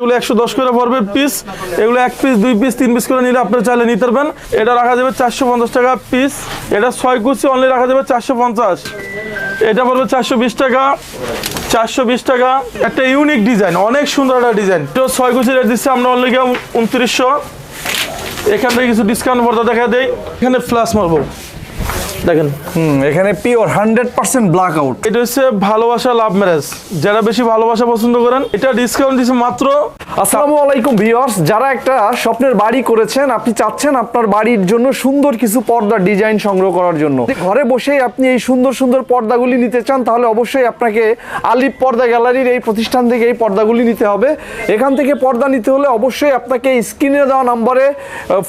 এগুলো একশো দশ করে পড়বে পিস এগুলো এক পিস দুই পিস তিন পিস করে নিলে আপনারা চাইলে নিতে পারবেন। এটা রাখা যাবে চারশো পঞ্চাশ টাকা পিস এটা ছয় কুচি অনলি রাখা যাবে চারশো পঞ্চাশ। এটা পড়বে চারশো বিশ টাকা। চারশো বিশ টাকা। একটা ইউনিক ডিজাইন অনেক সুন্দর একটা ডিজাইন তো ছয় কুচি রেট দিচ্ছে আমরা অনলি উনত্রিশশো। এখান থেকে কিছু ডিসকাউন্ট পর্দা দেখা দেয় এখানে ফ্লাশ মারবো। দেখেন। হুম এখানে pure hundred percent black out এটা হচ্ছে ভালোবাসা লাভ ম্যারেজ যারা বেশি ভালোবাসা পছন্দ করেন এটা ডিসকাউন্ট দিচ্ছে মাত্র আসসালামু আলাইকুম ভিউয়ার্স যারা একটা স্বপ্নের বাড়ি করেছেন আপনি চাচ্ছেন আপনার বাড়ির জন্য সুন্দর কিছু পর্দা ডিজাইন সংগ্রহ করার জন্য। ঘরে বসেই আপনি এই সুন্দর সুন্দর পর্দাগুলি নিতে চান তাহলে অবশ্যই আপনাকে আলিপ পর্দা গ্যালারির এই প্রতিষ্ঠান থেকে এই পর্দাগুলি নিতে হবে। এখান থেকে পর্দা নিতে হলে অবশ্যই আপনাকে স্ক্রিনে দেওয়া নাম্বারে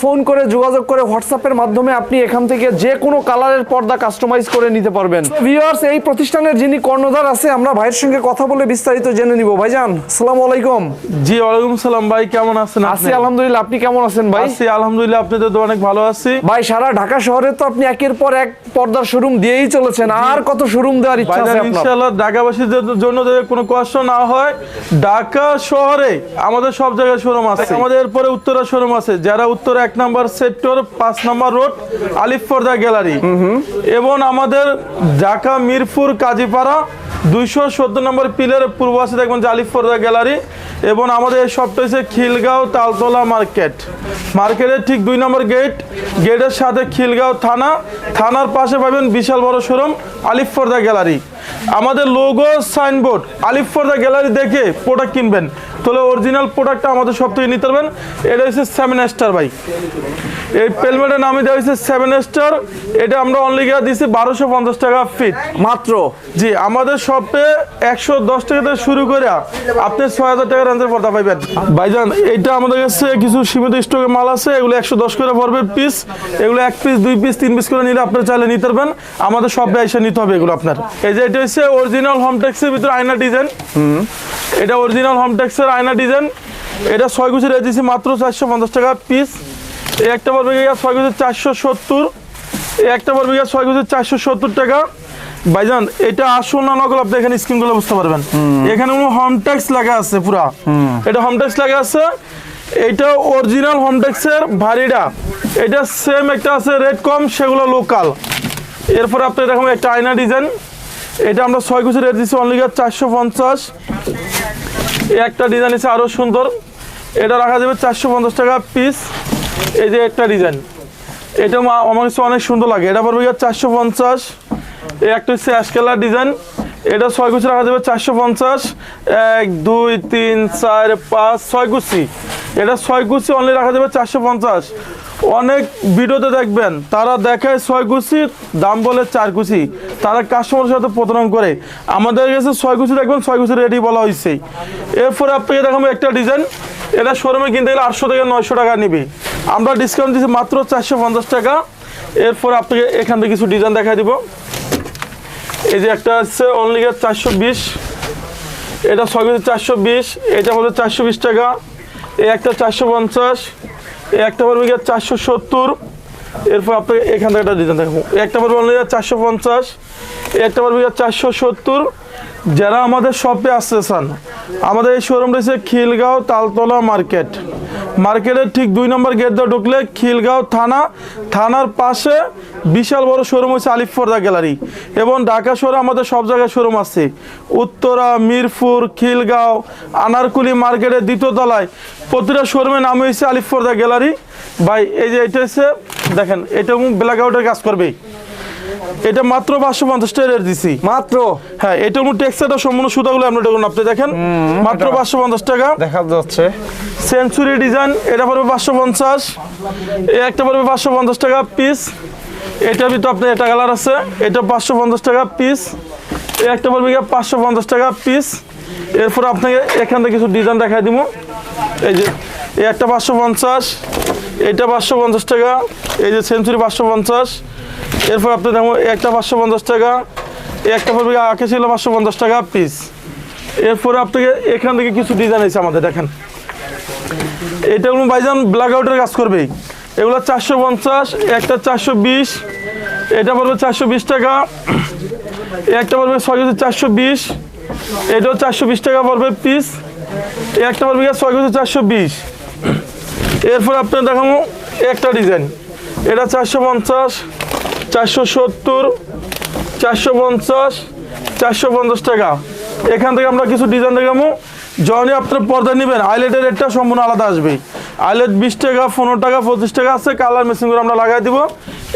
ফোন করে যোগাযোগ করে হোয়াটসঅ্যাপের মাধ্যমে আপনি এখান থেকে যে কোনো কালারের পর্দা কাস্টমাইজ করে নিতে পারবেন। ভিউয়ার্স এই প্রতিষ্ঠানের যিনি কর্ণধার আছে আমরা ভাইয়ের সঙ্গে কথা বলে বিস্তারিত জেনে নিব। ভাইজান আসসালামু আলাইকুম। জি ওয়ালাইকুম সালাম ভাই কেমন আছেন আপনি? আছি আলহামদুলিল্লাহ আপনি কেমন আছেন ভাই? আছি আলহামদুলিল্লাহ আপনাদের তো অনেক ভালো আছি। ভাই সারা ঢাকা শহরে তো আপনি একের পর এক পর্দার শোরুম দিয়েই চলেছেন। আর কত শোরুম দেওয়ার ইচ্ছা আছে আপনার? ইনশাআল্লাহ ঢাকাবাসীদের জন্য যাতে কোনো কষ্ট না হয় ঢাকা শহরে আমাদের সব জায়গায় শোরুম আছে। আমাদের এরপরে উত্তরা শোরুম আছে। যারা উত্তর এক নাম্বার সেক্টর পাঁচ number road Alif Parda gallery এবং আমাদের ঢাকা, মিরপুর, কাজীপাড়া, দুইশো সত্তর নম্বর পিলারের পূর্ব দেখবেন পর্দা গ্যালারি এবং আমাদের এই শপটা হচ্ছে খিলগাঁও তালতলা মার্কেট। মার্কেটের ঠিক দুই নম্বর গেট গেটের সাথে খিলগাঁও থানা। থানার পাশে পাবেন বিশাল বড় শোরুম আলিফ পর্দা গ্যালারি। আমাদের লোগো সাইনবোর্ড আলিফ পর্দা গ্যালারি দেখে প্রোডাক্ট কিনবেন। তাহলে অরিজিনাল প্রোডাক্টটা আমাদের সব থেকে নিতে পারবেন। এটা হচ্ছে সেভেন স্টার বাইক এই পেলমেটের নামে দেওয়া হয়েছে সেভেন স্টার এটা আমরা অনলি গিয়ে দিচ্ছি বারোশো পঞ্চাশ টাকা ফিট মাত্র? জি আমাদের শপে একশো দশ টাকা থেকে শুরু করে আপনি ছয় হাজার টাকা রেঞ্জের পর্দা পাইবেন। ভাইজান এইটা আমাদের কাছে কিছু সীমিত স্টকে মাল আছে এগুলো একশো দশ করে পড়বে পিস এগুলো এক পিস দুই পিস তিন পিস করে নিলে আপনার চাইলে নিতে পারবেন। আমাদের শপে এসে নিতে হবে এগুলো আপনার। এই যে এটা হচ্ছে অরিজিনাল হোমটেক্সের ভিতরে আয়না ডিজাইন এটা অরিজিনাল হোমটেক্সের আয়না ডিজাইন। এটা ছয় গুছি রেখেছি মাত্র চারশো পঞ্চাশ টাকা পিস এই একটা পড়বে গিয়ে ছয় গুছি চারশো সত্তর। এই একটা পড়বে গিয়ে ছয় গুছি চারশো সত্তর টাকা। ভাইজান এটা আসল না নকল আপনি এখানে স্ক্রিনগুলো বুঝতে পারবেন। এখানে কোনো হোম ট্যাক্স লাগা আছে পুরা। এটা হোম ট্যাক্স লাগা আছে। এটা অরিজিনাল হোম ট্যাক্সের ভারিটা এটা সেম একটা আছে রেট কম সেগুলো লোকাল এরপর আপনি এরকম একটা আয়না ডিজাইন এটা আমরা ছয় কুচি রেট দিচ্ছি অনলি চারশো পঞ্চাশ। একটা ডিজাইন আছে আরও সুন্দর। এটা রাখা যাবে চারশো পঞ্চাশ টাকা পিস এই যে একটা ডিজাইন এটা আমার কাছে অনেক সুন্দর লাগে। এটা পড়বে চারশো পঞ্চাশ। এই একটা হচ্ছে অ্যাশ কালার ডিজাইন এটা ছয় কুচি রাখা যাবে চারশো পঞ্চাশ। এক, দুই, তিন, চার, পাঁচ, ছয় কুচি। এটা ছয় কুচি অনলি রাখা যাবে চারশো পঞ্চাশ। অনেক ভিডিওতে দেখবেন, তারা দেখায় ছয় কুচি, দাম বলে চার কুচি। তারা কাস্টমারের সাথে প্রতারণ করে। আমাদের কাছে ছয় কুচি দেখবেন, ছয় কুচি রেডি বলা হয়েছে। এরপরে আপনাকে দেখাবো একটা ডিজাইন এটা শোরুমে কিনতে গেলে আটশো থেকে নয়শো টাকা নিবি। আমরা ডিসকাউন্ট দিচ্ছি মাত্র চারশো পঞ্চাশ টাকা। এরপর আপনাকে এখান থেকে কিছু ডিজাইন দেখাই দিব। এই যে একটা হচ্ছে অনলি চারশো বিশ। এটা ছয় কেজি চারশো বিশ, এটা পড়বে চারশো বিশ টাকা। এই একটা চারশো পঞ্চাশ। একটা পড়বে গিয়ে চারশো সত্তর। এরপর আপনাকে এখান থেকে একটা ডিজাইন দেখব একটা অনলি চারশো পঞ্চাশ। একটা পড়বে গিয়ে চারশো সত্তর। যারা আমাদের শপে আসতে চান আমাদের এই শোরুম রয়েছে খিলগাঁও তালতলা মার্কেট। মার্কেটের ঠিক দুই নম্বর গেট দিয়ে ঢুকলে খিলগাঁও থানা, থানার পাশে বিশাল বড় শোরুম হচ্ছে আলিফপর্দা গ্যালারি এবং ঢাকা শহরে আমাদের সব জায়গায় শোরুম আছে। উত্তরা, মিরপুর, খিলগাঁও, আনারকুলি মার্কেটের দ্বিতীয় তলায় প্রতিটা শোরুমের নাম হয়েছে আলিফপর্দা গ্যালারি। ভাই, এই যে এটা হচ্ছে, দেখেন, এটা ব্ল্যাক আউটের কাজ করবে। এটা মাত্র পাঁচশো পঞ্চাশ টাকা রেট দিছি মাত্র? হ্যাঁ এটার মধ্যে টেক্সটাটা সম্পূর্ণ সুতাগুলো আপনি দেখুন আপনি দেখেন। মাত্র পাঁচশো পঞ্চাশ টাকা। দেখা যাচ্ছে। সেঞ্চুরি ডিজাইন এটা পড়বে পাঁচশো পঞ্চাশ। এই একটা পড়বে পাঁচশো পঞ্চাশ টাকা পিস এটার ভিতরে আপনার এটা কালার আছে এটা পাঁচশো পঞ্চাশ টাকা পিস এই একটা পড়বে গিয়ে পাঁচশো পঞ্চাশ টাকা পিস এরপর আপনাকে এখান থেকে কিছু ডিজাইন দেখাই দিব। এই যে এই একটা পাঁচশো পঞ্চাশ এটা পাঁচশো পঞ্চাশ টাকা এই যে সেঞ্চুরি পাঁচশো পঞ্চাশ। এরপর আপনি দেখো একটা পাঁচশো পঞ্চাশ টাকা একটা পড়বে আঁকে ছিল পাঁচশো পঞ্চাশ টাকা পিস এরপরে আপনাকে এখান থেকে কিছু ডিজাইন আছে আমাদের, দেখেন। এটা কোনো বাইজান ব্ল্যাক আউটের কাজ করবে এগুলো চারশো পঞ্চাশ, একটা চারশো বিশ, এটা পড়বে চারশো বিশ টাকা, একটা পড়বে ছয় কেজি চারশো বিশ, এটাও চারশো বিশ টাকা পড়বে পিস একটা পড়বে ছয় কুচি চারশো বিশ। এরপর আপনার দেখাবো একটা ডিজাইন এটা চারশো পঞ্চাশ চারশো সত্তর, চারশো পঞ্চাশ চারশো পঞ্চাশ টাকা। এখান থেকে আমরা কিছু ডিজাইন দেখাবো। যখনই আপনার পর্দা নেবেন। আইলেটের রেটটা সম্পূর্ণ আলাদা আসবে। আইলেট বিশ টাকা, পনেরো টাকা, পঁচিশ টাকা আছে। কালার মেশিন করে আমরা লাগাই দিব।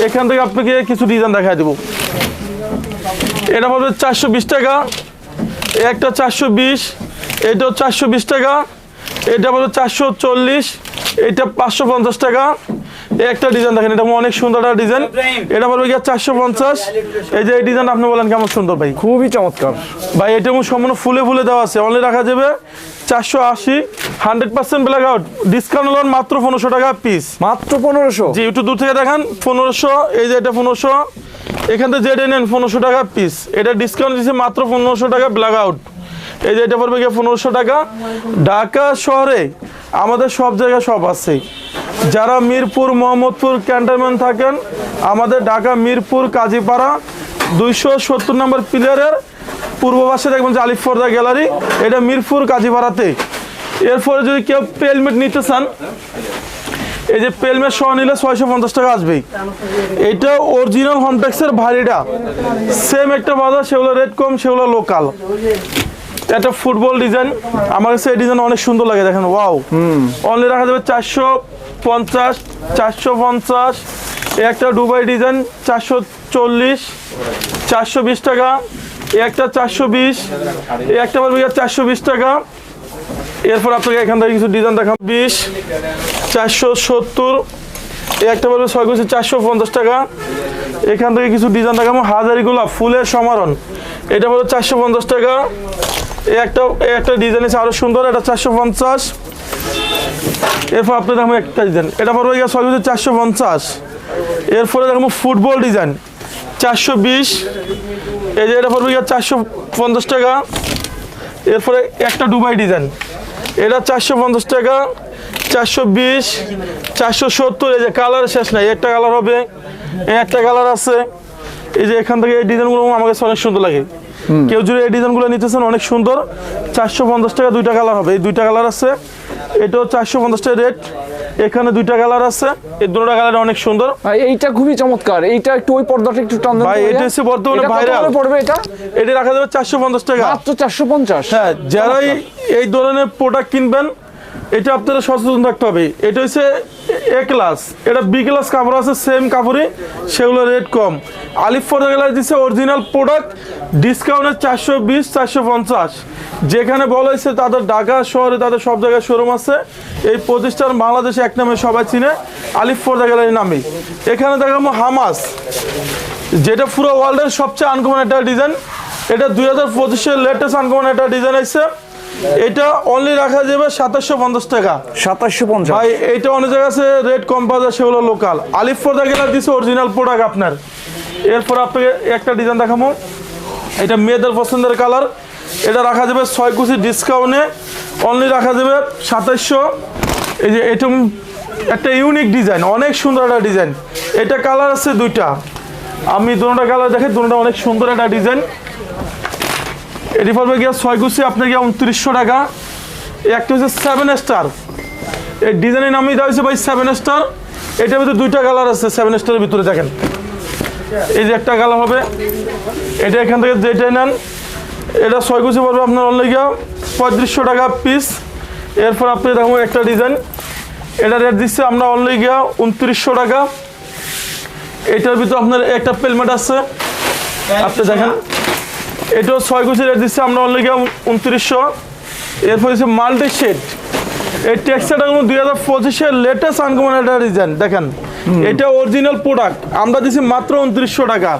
এখান থেকে আপনাকে কিছু ডিজাইন দেখাই দেবো। এটা পড়বে চারশো বিশ টাকা। একটা চারশো বিশ এটাও চারশো বিশ টাকা। এটা পড়বে চারশো চল্লিশ, এটা পাঁচশো পঞ্চাশ টাকা। একটা ডিজাইন দেখেন এটা অনেক সুন্দর একটা ডিজাইন এটা পড়বে গিয়ে চারশো পঞ্চাশ। এই যে এই ডিজাইন আপনি বলেন কেমন সুন্দর ভাই? খুবই চমৎকার। ভাই এটা সম্পূর্ণ ফুলে ফুলে দেওয়া আছে। অনলি রাখা যাবে চারশো আশি hundred percent black out discount হল মাত্র পনেরোশো টাকা পিস মাত্র পনেরোশো? জি একটু দূর থেকে দেখান পনেরোশো এই যে এটা পনেরোশো। এখান থেকে যেটা নেন পনেরোশো টাকা পিস এটা ডিসকাউন্ট দিচ্ছে মাত্র পনেরোশো টাকা ব্ল্যাক আউট এই যে এটা পড়বে গিয়ে পনেরোশো টাকা। ঢাকা শহরে আমাদের সব জায়গায় সব আছে যারা মিরপুর, মোহাম্মদপুর ক্যান্টনমেন্ট থাকেন, আমাদের ঢাকা, মিরপুর, কাজীপাড়া, দুইশো সত্তর নম্বর প্লেয়ারের পূর্ব পাশে দেখবেন যে আলিফ ফর্দা গ্যালারি, এটা মিরপুর, কাজীপাড়াতে। এরপরে যদি কেউ পেলমেট নিতে চান, এই যে পেলমেট সহ নিলে ছয়শো পঞ্চাশ টাকা আসবেই। এটা অরিজিনাল হোমটেক্সের ভারিটা সেম একটা বাজার, সেগুলো রেট কম সেগুলো লোকাল একটা ফুটবল ডিজাইন। আমার কাছে এই ডিজাইন অনেক সুন্দর লাগে দেখেন ওয়াও। অনলি রাখা যাবে চারশো পঞ্চাশ চারশো পঞ্চাশ। একটা দুবাই ডিজাইন চারশো চল্লিশ চারশো বিশ টাকা। একটা চারশো বিশ এই একটা পারবে চারশো বিশ টাকা। এরপর আপনাকে এখান থেকে কিছু ডিজাইন দেখাম বিশ চারশো সত্তর এই একটা পড়বে ছয় কুচি চারশো পঞ্চাশ টাকা। এখান থেকে কিছু ডিজাইন দেখাবো। হাজারিগুলো ফুলের সমারণ। এটা পড়বে চারশো পঞ্চাশ টাকা। এই একটা এই একটা ডিজাইন আছে আরও সুন্দর, এটা চারশো পঞ্চাশ। এরপর আপনি দেখাবো একটা ডিজাইন এটা চারশো পঞ্চাশ। এরপরে ফুটবল ডিজাইন চারশো বিশ। এই যে এটা পড়বে গিয়ে চারশো পঞ্চাশ টাকা। এরপরে একটা দুবাই ডিজাইন এটা চারশো পঞ্চাশ টাকা, চারশো বিশ, চারশো সত্তর। এই যে কালার শেষ নাই, একটা কালার হবে, একটা কালার আছে। এই যে এখান থেকে এই ডিজাইনগুলো আমার কাছে অনেক সুন্দর লাগে। কেউ যদি এই ডিজাইনগুলো নিতেছেন অনেক সুন্দর। চারশো পঞ্চাশ টাকা দুইটা কালার হবে। এই দুইটা কালার আছে। এটাও চারশো পঞ্চাশ টাকা রেট। এখানে দুইটা কালার আছে। এই দুটো কালার অনেক সুন্দর। এইটা খুবই চমৎকার। এইটা একটু ওই পর্দাটা একটু টান দেন ভাই, এটা হচ্ছে বর্তমানে কত পড়বে এটা? এটা রাখা যাবে চারশো পঞ্চাশ টাকা। মাত্র চারশো পঞ্চাশ? হ্যাঁ যারাই এই ধরনের প্রোডাক্ট কিনবেন এটা আপনারা সচেতন থাকতে হবে। এটা হচ্ছে এ ক্লাস এটা বি ক্লাস কাপড় আছে সেম কাপড়ই, সেগুলো রেট কম। আলিফ ফর গ্যালারি দিচ্ছে অরিজিনাল প্রোডাক্ট ডিসকাউন্টে চারশো বিশ, চারশো পঞ্চাশ। যেখানে বলা হয়েছে তাদের ঢাকা শহরে তাদের সব জায়গায় শোরুম আছে। এই প্রতিষ্ঠান বাংলাদেশে এক নামে সবাই চিনে, আলিফ ফর গ্যালারি নামে। এখানে দেখাবো হামাস। যেটা পুরো ওয়ার্ল্ডের সবচেয়ে আনকমন একটা ডিজাইন এটা দুই হাজার পঁচিশের লেটেস্ট আনকমন একটা ডিজাইন আছে এটা অনলি রাখা যাবে সাতাশশো পঞ্চাশ টাকা। সাতাশশো পঞ্চাশ। ভাই এটা অনেক জায়গায় আছে রেড কম পাওয়া যায় সেগুলো লোকাল আলিফ ফোর্দা গেলে দিচ্ছে অরিজিনাল প্রোডাক্ট আপনার। এরপর আপনাকে একটা ডিজাইন দেখাবো। এটা মেয়েদের পছন্দের কালার এটা রাখা যাবে ছয় কুচি ডিসকাউন্টে অনলি রাখা যাবে সাতাশশো। এই যে এটা একটা ইউনিক ডিজাইন অনেক সুন্দর একটা ডিজাইন এটা কালার আছে দুইটা। আমি দুটা কালার দেখে দুটা অনেক সুন্দর একটা ডিজাইন এটি পড়বে গিয়ে ছয় গুছি আপনার আপনাকে উনত্রিশশো টাকা। একটা হচ্ছে সেভেন স্টার এই ডিজাইনের নামই দেওয়া হয়েছে ভাই সেভেন স্টার এটার ভিতরে দুইটা কালার আছে সেভেন স্টারের ভিতরে দেখেন। এই যে একটা কালার হবে। এটা এখান থেকে যেটাই নেন। এটা ছয় কুচি পড়বে আপনার অনলি গিয়া পঁয়ত্রিশশো টাকা পিস এরপর আপনি দেখুন একটা ডিজাইন এটা রেট দিচ্ছে আমরা অনলি গিয়া উনত্রিশশো টাকা। এটার ভিতরে আপনার একটা পেলমেট আছে। আপনি দেখেন। এটাও ছয় কুচি রেট দিচ্ছে আমরা অনলি গিয়া উনত্রিশশো। এরপর হচ্ছে মাল্টি শেড। এই টেক্সটাইলটা কোনো দুই হাজার পঁচিশের লেটেস্ট আনকমন একটা ডিজাইন দেখেন। এটা অরিজিনাল প্রোডাক্ট আমরা দিছি মাত্র উনত্রিশশো টাকা।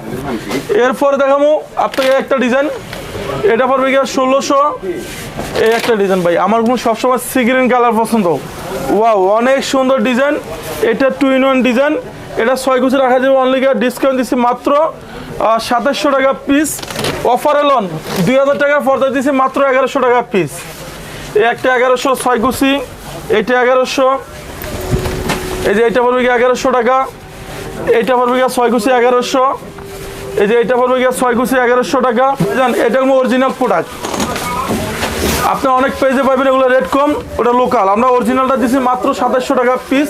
এরপরে দেখাবো আপনাকে একটা ডিজাইন এটা পড়বে গিয়ে ষোলোশো। এই একটা ডিজাইন ভাই আমার কোনো সবসময় সিগ্রিন কালার পছন্দ। ওয়াও অনেক সুন্দর ডিজাইন এটা টু ইন ওয়ান ডিজাইন এটা ছয় কুচি রাখা যাবে অনলি ডিসকাউন্ট দিচ্ছি মাত্র সাতাশশো টাকা পিস অফার এলন দুই হাজার টাকা পর্দা দিয়েছে, মাত্র এগারোশো টাকা পিস একটা এগারোশো, ছয় কুচি। এটা এগারোশো। এই যে এটা পড়বে গিয়ে এগারোশো টাকা। এটা পড়বে গিয়ে ছয় কুচি এগারোশো। এই যে এটা পড়বে গিয়ে ছয় কুচি এগারোশো টাকা। এটা কোনো অরিজিনাল প্রোডাক্ট আপনি অনেক পেজে পাবেন, এগুলো রেট কম, ওটা লোকাল আমরা অরিজিনালটা দিচ্ছি মাত্র সাতাশশো টাকা পিস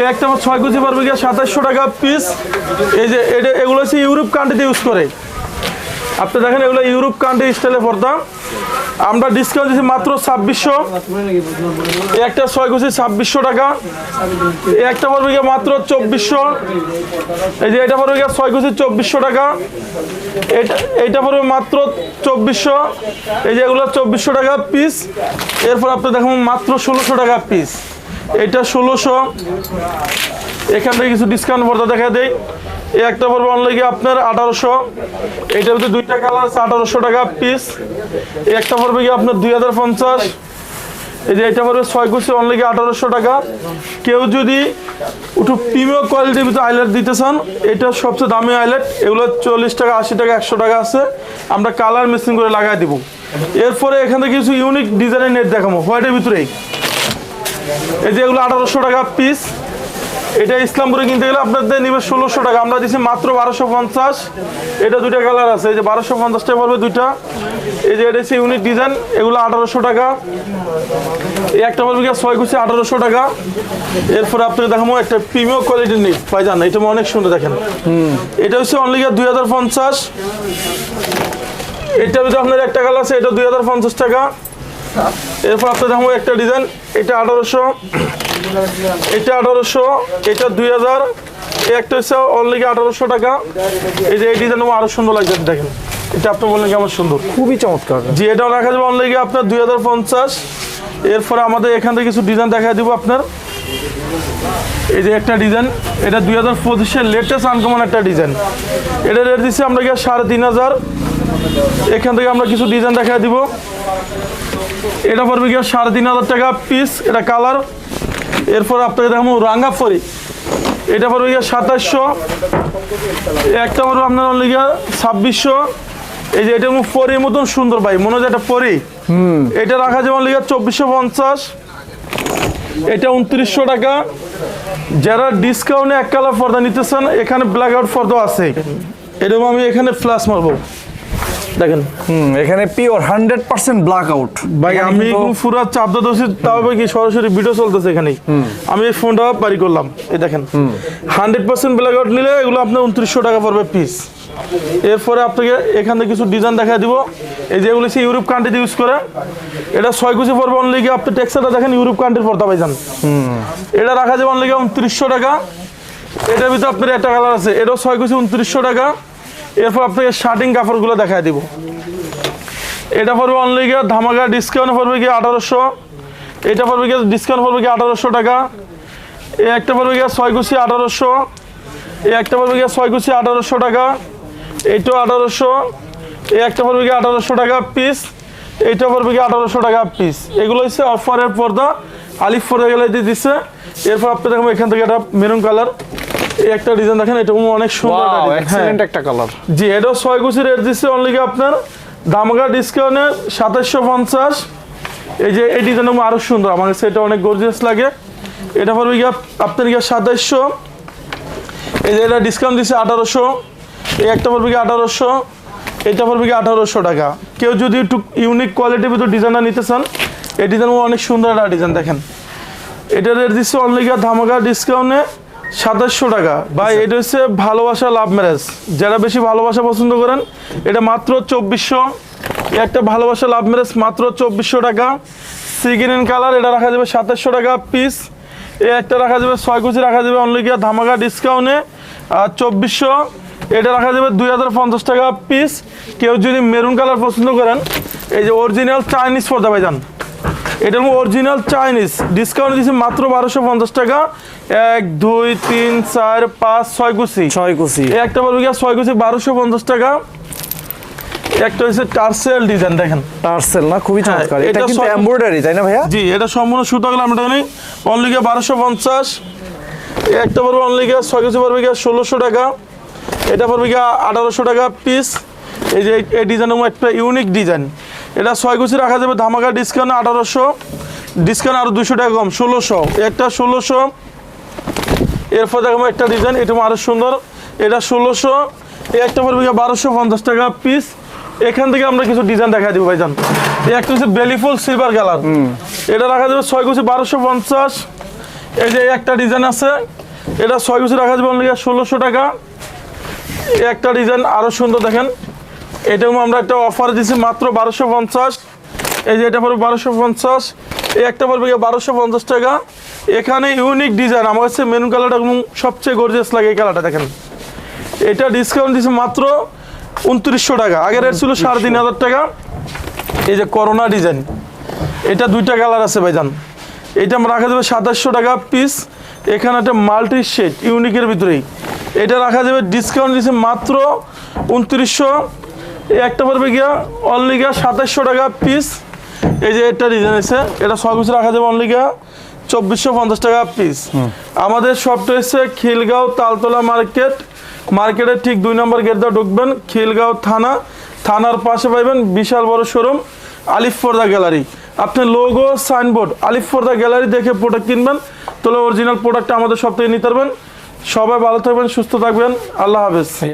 এই একটা আমার ছয় কুচি পারবে গিয়ে সাতাশশো টাকা পিস এই যে এটা এগুলো হচ্ছে ইউরোপ কান্ট্রিতে ইউজ করে। আপনি দেখেন এগুলো ইউরোপ কান্ট্রি স্টাইলে পর্দা। আমরা ডিসকাউন্ট দিচ্ছি মাত্র ছাব্বিশশো। একটা ছয় কেজি ছাব্বিশশো টাকা। একটা পড়বে গিয়ে মাত্র চব্বিশশো। এই যে এটা গিয়ে ছয় কেজি চব্বিশশো টাকা। এইটা পড়বে মাত্র চব্বিশশো। এই যে এগুলো চব্বিশশো টাকা পিস এরপর আপনি দেখুন মাত্র ষোলোশো টাকা পিস এটা ষোলোশো। এখান থেকে কিছু ডিসকাউন্ট পর্দা দেখা দেয় এই একটা পড়বে অনলাইনে আপনার আঠারোশো? এইটার ভিতরে দুইটা কালার আছে, আঠারোশো টাকা পিস এই একটা পড়বে গিয়ে আপনার দুই হাজার পঞ্চাশ? এই যে এটা পড়বে ছয় কুচি অনলাইনে আঠারোশো টাকা? কেউ যদি একটু প্রিমিয়াম কোয়ালিটির ভিতরে আইলেট দিতে চান, এটা সবচেয়ে দামি আইলেট এগুলো চল্লিশ টাকা, আশি টাকা, একশো টাকা আছে। আমরা কালার মেশিন করে লাগাই দিব। এরপরে এখান থেকে কিছু ইউনিক ডিজাইনের নেট দেখাবো, হোয়াইটের ভিতরেই। এই যে এগুলো আঠারোশো টাকা পিস এটা ইসলামপুরে কিনতে গেলে আপনাদের নিবে ষোলোশো টাকা। আমরা দিচ্ছি মাত্র বারোশো পঞ্চাশ। এটা দুইটা কালার আছে। এই যে বারোশো পঞ্চাশ টাকা পড়বে দুইটা। এই যে এটা হচ্ছে ইউনিক ডিজাইন। এগুলো আঠারোশো টাকা। এই একটা পড়বে গিয়ে ছয় কুচি আঠারোশো টাকা। এরপরে আপনাকে দেখাবো একটা প্রিমিয়াম কোয়ালিটির নেই। পাইজান এটা অনেক সুন্দর দেখেন। এটা হচ্ছে অনলি গিয়ে দুই হাজার পঞ্চাশ। এটা ভিতরে আপনার একটা কালার আছে এটা দুই হাজার পঞ্চাশ টাকা। এরপর আপনার দেখাবো একটা ডিজাইন এটা আঠারোশো এটা আঠারোশো এটা দুই হাজার একটা হচ্ছে অনলি আঠারোশো টাকা। এই যে এই ডিজাইন আরও সুন্দর লাগছে দেখেন। এটা আপনি বললেন কেমন সুন্দর। খুবই চমৎকার। জি এটাও রাখা যাবে অনলাইনে আপনার দুই হাজার পঞ্চাশ। এরপরে আমাদের এখান থেকে কিছু ডিজাইন দেখা দিব আপনার। এই যে একটা ডিজাইন এটা দুই হাজার পঁচিশের লেটেস্ট আনকমন একটা ডিজাইন এটা রেট দিচ্ছি আমরা গিয়ে সাড়ে তিন হাজার। এখান থেকে আমরা কিছু ডিজাইন দেখা দিব। এটা পড়বে গিয়ে সাড়ে তিন হাজার টাকা পিস এটা কালার এরপর আপনাকে দেখাবো ফরি এটা পড়বে গিয়ে সাতাশশো। একটা পড়বে আপনার অনলি গিয়ে ছাব্বিশশো। এই যে এটা পরির মতন সুন্দর ভাই মনে হয় একটা পরি। এটা রাখা যাবে অনলি চব্বিশশো পঞ্চাশ। এটা উনত্রিশশো টাকা। যারা ডিসকাউন্টে এক কালার পর্দা নিতেছেন এখানে ব্ল্যাক আউট পর্দা আছে। এরকম আমি এখানে ফ্ল্যাশ মারবো। দেখেন। হুম এখানে pure hundred percent black out ভাই আমি পুরো চাপদা দোষী তাও কি সরাসরি ভিডিও চলতেছে এখানে আমি এই ফোনটা বাড়ি করলাম এই দেখেন। হান্ড্রেড পার্সেন্ট ব্ল্যাক আউট নিলে এগুলো আপনার উনত্রিশশো টাকা পড়বে পিস এরপরে আপনাকে এখান থেকে কিছু ডিজাইন দেখা দিব। এই যেগুলো সে ইউরোপ কান্ট্রিতে ইউজ করে এটা ছয় কুচি পড়বে অনলি গিয়ে আপনি টেক্সটা দেখেন ইউরোপ কান্ট্রির পড়তে পাইজান এটা রাখা যাবে অনলি গিয়ে উনত্রিশশো টাকা। এটার ভিতরে আপনার একটা কালার আছে এটাও ছয় কুচি উনত্রিশশো টাকা। এরপর আপনাকে শার্টিং কাপড়গুলো দেখা দিব। এটা পড়বে অনলি গিয়ে ধামাকা ডিসকাউন্ট পড়বে গিয়ে আঠারোশো। এটা পড়বে গিয়ে ডিসকাউন্ট পড়বে গিয়ে আঠারোশো টাকা। এই একটা পড়বে গিয়ে ছয় কুচি আঠারোশো। এই একটা পড়বে গিয়ে ছয় কুচি আঠারোশো টাকা। এইটাও আঠারোশো। এই একটা পড়বে গিয়ে আঠারোশো টাকা পিস এইটা পড়বে গিয়ে আঠারোশো টাকা পিস এগুলো হচ্ছে অফারের পর্দা। আলিফ পরে গেলে দিচ্ছে এরপর আপনি দেখবেন এখান থেকে একটা মেরুন কালার এই একটা ডিজাইন দেখেন এটা অনেক সুন্দর হ্যাঁ। এক্সেলেন্ট একটা কালার জি এটাও ছয় কুচি রেট দিচ্ছে অনলি আপনার? দামগা ডিসকাউন্টে সাতাশশো পঞ্চাশ। এই যে এই ডিজাইনটা আরও সুন্দর। আমার কাছে এটা অনেক গর্জিয়াস লাগে। এটা পড়বে গিয়ে আপনার গিয়ে সাতাশশো। এই যে এটা ডিসকাউন্ট দিচ্ছে আঠারোশো। এই একটা পড়বে গিয়ে আঠারোশো। এটা পড়বে গিয়ে আঠারোশো টাকা। কেউ যদি একটু ইউনিক কোয়ালিটির ভিতর ডিজাইনটা নিতে চান এই ডিজাইন অনেক সুন্দর একটা ডিজাইন দেখেন। এটা রেট দিচ্ছে অনলি গিয়ে ধামাকা ডিসকাউন্টে সাতাশশো টাকা। ভাই এটা হচ্ছে ভালোবাসা লাভ ম্যারেজ যারা বেশি ভালোবাসা পছন্দ করেন এটা মাত্র চব্বিশশো। একটা ভালোবাসা লাভ ম্যারেজ মাত্র চব্বিশশো টাকা। সি গ্রিন কালার এটা রাখা যাবে সাতাশশো টাকা পিস এ একটা রাখা যাবে ছয় কুচি রাখা যাবে অনলি গিয়া ধামাকা ডিসকাউন্টে আর চব্বিশশো এটা রাখা যাবে দুই হাজার পঞ্চাশ টাকা পিস কেউ যদি মেরুন কালার পছন্দ করেন এই যে অরিজিনাল চাইনিজ পর্দা ভাইজান। এটা অরিজিনাল চাইনিজ ডিসকাউন্ট দিচ্ছে মাত্র বারোশো পঞ্চাশ টাকা। এক দুই তিন চার পাঁচ ছয় কুচি। ছয় কুচি। এই একটা বলব গিয়া ছয় কুচি বারোশো পঞ্চাশ টাকা। একটা হচ্ছে টার্সেল ডিজাইন দেখেন। টার্সেল না? খুবই হ্যাঁ, চমৎকার। এটা কিন্তু এমব্রয়ডারি তাই না ভাইয়া? জি এটা সম্পূর্ণ সুতো গেলে আমরা জানি। অনলি গিয়ে বারোশো পঞ্চাশ। একটা পড়বে অনলি গিয়ে ছয় কেজি পড়বে গিয়ে ষোলোশো টাকা। এটা পড়বে গিয়ে আঠারোশো টাকা পিস এই যে এই ডিজাইনের একটা ইউনিক ডিজাইন এটা ছয় গুছি রাখা যাবে ধামাকা ডিসকাউন্ট আঠারোশো ডিসকাউন্ট আরও দুশো টাকা কম ষোলোশো। একটা ষোলোশো এরপর দেখব একটা ডিজাইন এটা আরও সুন্দর। এটা ষোলোশো এই একটা পড়বে বারোশো পঞ্চাশ টাকা পিস এখান থেকে আমরা কিছু ডিজাইন দেখা দিব ভাইজান। এই একটা হচ্ছে বেলিফুল সিলভার কালার এটা রাখা যাবে ছয় কুচি বারোশো পঞ্চাশ। এই যে একটা ডিজাইন আছে এটা ছয় কুচি রাখা যাবে অনলি ষোলোশো টাকা। একটা ডিজাইন আরও সুন্দর দেখেন। এটাও আমরা একটা অফার দিছি মাত্র বারোশো পঞ্চাশ। এই যে এটা পড়বে বারোশো পঞ্চাশ। এই একটা পড়বে বারোশো পঞ্চাশ টাকা। এখানে ইউনিক ডিজাইন আমার কাছে মেরুন কালারটা একদম সবচেয়ে গর্জিয়াস লাগে এই কালারটা দেখেন। এটা ডিসকাউন্ট দিছে মাত্র উনত্রিশশো টাকা। আগের রেট ছিল সাড়ে তিন হাজার টাকা। এই যে করোনা ডিজাইন এটা দুইটা কালার আছে ভাইজান। এটা আমরা রাখা যাবে সাতাশশো টাকা পিস এখানে একটা মাল্টি শেড ইউনিকের ভিতরেই। এটা রাখা যাবে ডিসকাউন্ট দিচ্ছে মাত্র উনত্রিশশো। এই একটা পড়বে গিয়া অনলি গিয়া সাতাশশো টাকা পিস এই যে এটা ডিজাইন আছে এটা সব কিছু রাখা যাবে অনলি গিয়া চব্বিশশো পঞ্চাশ টাকা পিস আমাদের শপটা হচ্ছে খিলগাঁও তালতলা মার্কেট মার্কেটের ঠিক দুই নম্বর গেট দিয়ে ঢুকবেন খিলগাঁও থানা। থানার পাশে পাইবেন বিশাল বড় শোরুম আলিফ ফর্দা গ্যালারি আপনি logo signboard Alif Parda gallery দেখে প্রোডাক্ট কিনবেন তাহলে অরিজিনাল প্রোডাক্টটা আমাদের সব থেকে নিতে পারবেন। সবাই ভালো থাকবেন সুস্থ থাকবেন। আল্লাহ হাফেজ।